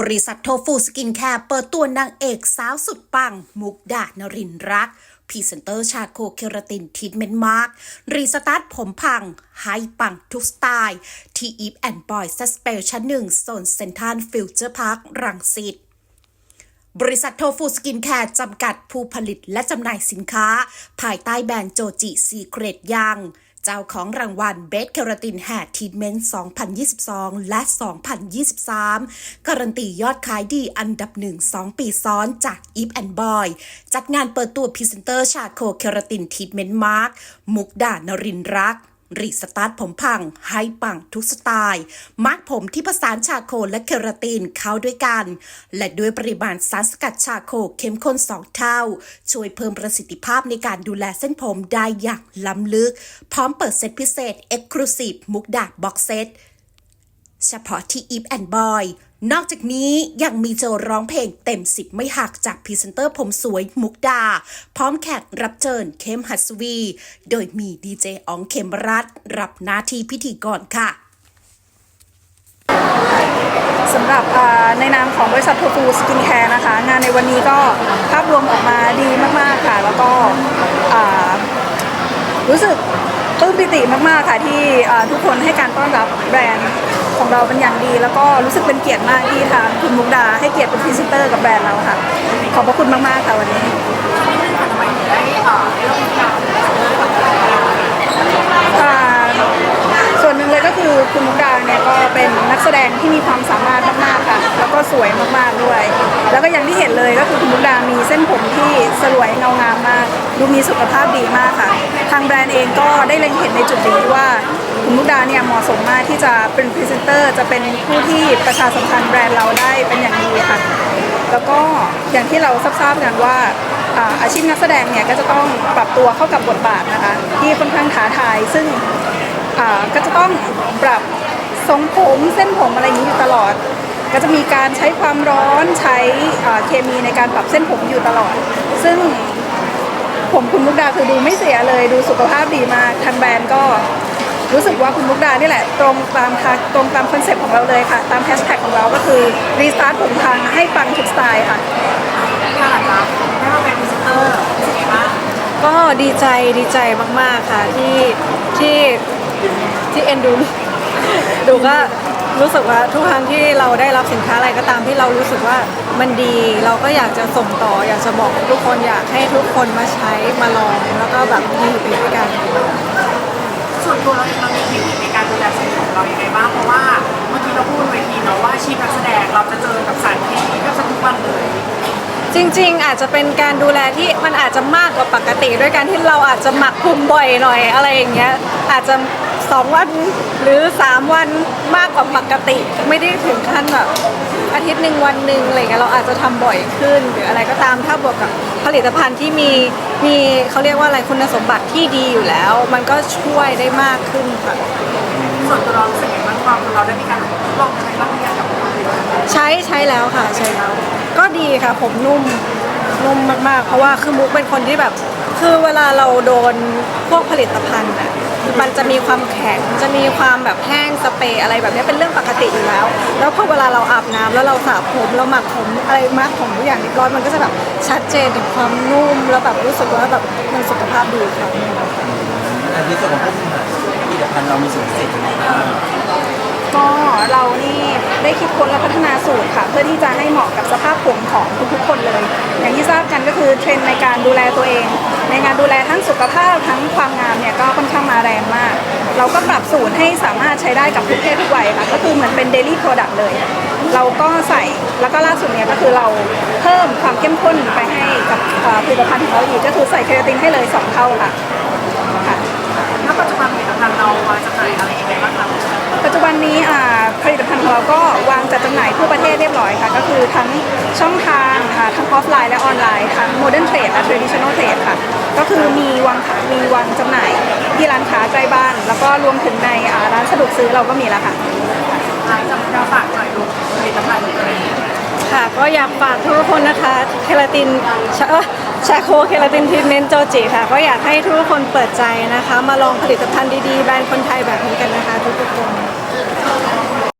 บริษัทโทฟูสกินแคร์เปิดตัวนางเอกสาวสุดปัง มุกดานรินรักพรีเซนเตอร์ชาโคเคราตินทีทเมนต์มาร์กรีสตาร์ทผมพังให้ปังทุกสไตล์ ที่อีฟแอนด์บอยสเปลชั้นหนึ่งโซนเซนทรัลฟิวเจอร์พาร์ครังสิต บริษัทโทฟูสกินแคร์จำกัดผู้ผลิตและจำหน่ายสินค้า ภายใต้แบรนด์โจจิซีเกรตยัง เจ้าของรางวัลเบสเคราตินแฮร์ทีเมนต์ 2022 และ 2023 การันตียอดขายดีอันดับหนึ่ง 2 ปีซ้อนจาก e v e and Boy จัดงานเปิดตัวพรีเซนเตอร์ชาโคเคราตินทีเมนต์มาร์กมุกดานรินรัก รีสตาร์ทผมพัง ให้ปังทุกสไตล์ มาร์กผมที่ผสานชาโคและเคราตินเข้าด้วยกัน และด้วยปริมาณสารสกัดชาโคเข้มข้น 2 เท่า ช่วยเพิ่มประสิทธิภาพในการดูแลเส้นผมได้อย่างล้ำลึก พร้อมเปิดเซตพิเศษ Exclusive มุกดาบ็อกเซตเฉพาะที่ Eve and Boy นอกจากนี้ยังมีโจร้องเพลงเต็มสิบไม่หักจากพรีเซนเตอร์ผมสวยมุกดา พร้อมแขกรับเชิญเข้มหัสวี โดยมีดีเจอ๋องเขมรัตรับหน้าที่พิธีกรค่ะสำหรับในนามของบริษัทโทฟูสกินแคร์นะคะ งานในวันนี้ก็ภาพรวมออกมาดีมาก ๆ ค่ะ แล้วก็รู้สึก ปลื้มปิติมากๆค่ะที่ทุกคนให้การต้อนรับแบรนด์ของเราเป็นอย่างดี แล้วก็รู้สึกเป็นเกียรติมากที่ทางคุณมุกดาให้เกียรติเป็นพรีเซนเตอร์กับแบรนด์เราค่ะ ขอบพระคุณมากๆค่ะวันนี้อ่าส่วนหนึ่งเลยก็คือคุณมุกดาเนี่ยก็เป็นนัก แสดงที่มีความสามารถมากๆค่ะ แล้วก็สวยมากๆด้วย แล้วก็อย่างที่เห็นเลยก็คือคุณมุกดามีเส้นผมที่สลวยเงางามมาก ดูมีสุขภาพดีมากค่ะ ทางแบรนด์เองก็ได้เล็งเห็นในจุดนี้ว่าคุณมุกดาเนี่ยเหมาะสมมากที่จะเป็นพรีเซนเตอร์ จะเป็นผู้ที่ประชาสัมพันธ์แบรนด์เราได้เป็นอย่างดีค่ะ แล้วก็อย่างที่เราทราบกันว่าอาชีพนักแสดงเนี่ยก็จะต้องปรับตัวเข้ากับบทบาทนะคะที่ค่อนข้างท้าทายซึ่งก็จะต้องปรับ ทรงผมเส้นผมอะไรอย่างนี้อยู่ตลอด ก็จะมีการใช้ความร้อนใช้อ่าเคมีในการปรับเส้นผมอยู่ตลอด ซึ่งผมคุณมุกดาคือดูไม่เสียเลยดูสุขภาพดีมากทางแบรนด์ก็รู้สึกว่าคุณมุกดานี่แหละ ตรงตามทางตรงตามคอนเซ็ปต์ของเราเลยค่ะ ตามแฮชแท็กของเราก็คือรีสตาร์ทผมพังให้ปังทุกสไตล์ค่ะก็ดีใจดีใจมาก ๆ ค่ะที่ที่ที่เอ็นดู ดูก็รู้สึกว่าทุกครั้งที่เราได้รับสินค้าอะไรก็ตามที่เรารู้สึกว่ามันดี เราก็อยากจะส่งต่ออยากจะบอกทุกคนอยากให้ทุกคนมาใช้มาลองแล้วก็แบบดีไปด้วยกันส่วนตัวเราเองเรามีเทคนิคในการดูแลเส้นผมเรายังไงบ้างเพราะว่าเมื่อกี้เราพูดเวทีเนาะว่าอาชีพนักแสดงเราจะเจอกับสารเคมีแทบจะทุกวันเลยจริง ๆ อาจจะเป็นการดูแลที่มันอาจจะมากกว่าปกติ ด้วยการที่เราอาจจะหมักคุมบ่อยหน่อยอะไรอย่างเงี้ยอาจจะ สองวันหรือ 3 วันมากกว่าปกติ ไม่ได้ถึงขั้นแบบอาทิตย์หนึ่งวันหนึ่งอะไรเงี้ยเราอาจจะทำบ่อยขึ้น หรืออะไรก็ตามถ้าบวกกับผลิตภัณฑ์ที่มีมีเขาเรียกว่าอะไรคุณสมบัติที่ดีอยู่แล้ว มันก็ช่วยได้มากขึ้นค่ะส่วนตัวเราสึกยังไงบ้างความเราได้มีการลองใช้บ้างหรือยังกับผลิตภัณใช้ใช้แล้วค่ะใช้แล้ว ก็ดีค่ะผมนุ่มนุ่มมากๆ เพราะว่าคือมุกเป็นคนที่แบบ คือเวลาเราโดนพวกผลิตภัณฑ์อะ มันจะมีความแข็งจะมีความแบบแห้งสเปรย์อะไรแบบนี้เป็นเรื่องปกติอยู่แล้ว แล้วพอเวลาเราอาบน้ำแล้วเราสระผมเราหมักผมอะไรมักผมทุกอย่างเรียบร้อยมันก็จะแบบชัดเจนถึงความนุ่มแล้วแบบรู้สึกว่าแบบมันสุขภาพดีค่ะอันนี้ส่วนของพวกผลิตภัณฑ์เรามีส่วนพิเศษยังไงบ้างก็เรานี่ได้คิดค้นและพัฒนาสูตรค่ะ เพื่อที่จะให้เหมาะกับสภาพผมของทุก คือเทรนด์ในการดูแลตัวเอง ในการดูแลทั้งสุขภาพทั้งความงามเนี่ยก็ค่อนข้างมาแรงมาก เราก็ปรับสูตรให้สามารถใช้ได้กับทุกเพศทุกวัยค่ะก็คือเหมือนเป็นเดลี่โปรดักต์เลย เราก็ใส่แล้วก็ล่าสุดเนี่ยก็คือเราเพิ่มความเข้มข้นไปให้กับเอ่อผลิตภัณฑ์ของเราอีกก็คือใส่เคราตินให้เลยสองเท่าค่ะค่ะแล้วปัจจุบันผลิตภัณฑ์เราวางจำหน่ายอะไรยังไงบ้างคะปัจจุบันนี้อ่าผลิตภัณฑ์ของเราก็วางจัดจำหน่ายทั่ว อ่าทั้งออฟไลน์และออนไลน์ทั้ง Modern Trade และ Traditional Trade ค่ะ ก็คือมีวางขายมีวางจำหน่ายที่ร้านค้าใกล้บ้าน แล้วก็รวมถึงในอ่าร้านสะดวกซื้อเราก็มีแล้วค่ะร้านจะมาฝากหน่อยดูผลิตภัณฑ์อะไรอย่างเงี้ยค่ะก็อยากฝากทุกคนนะคะเคลาตินชาเอ้อชาโคเคลาตินทรีทเมนต์โจจิค่ะ ก็อยากให้ทุกคนเปิดใจนะคะ มาลองผลิตภัณฑ์ดีๆ แบรนด์คนไทยแบบนี้กันนะคะ ทุกๆคน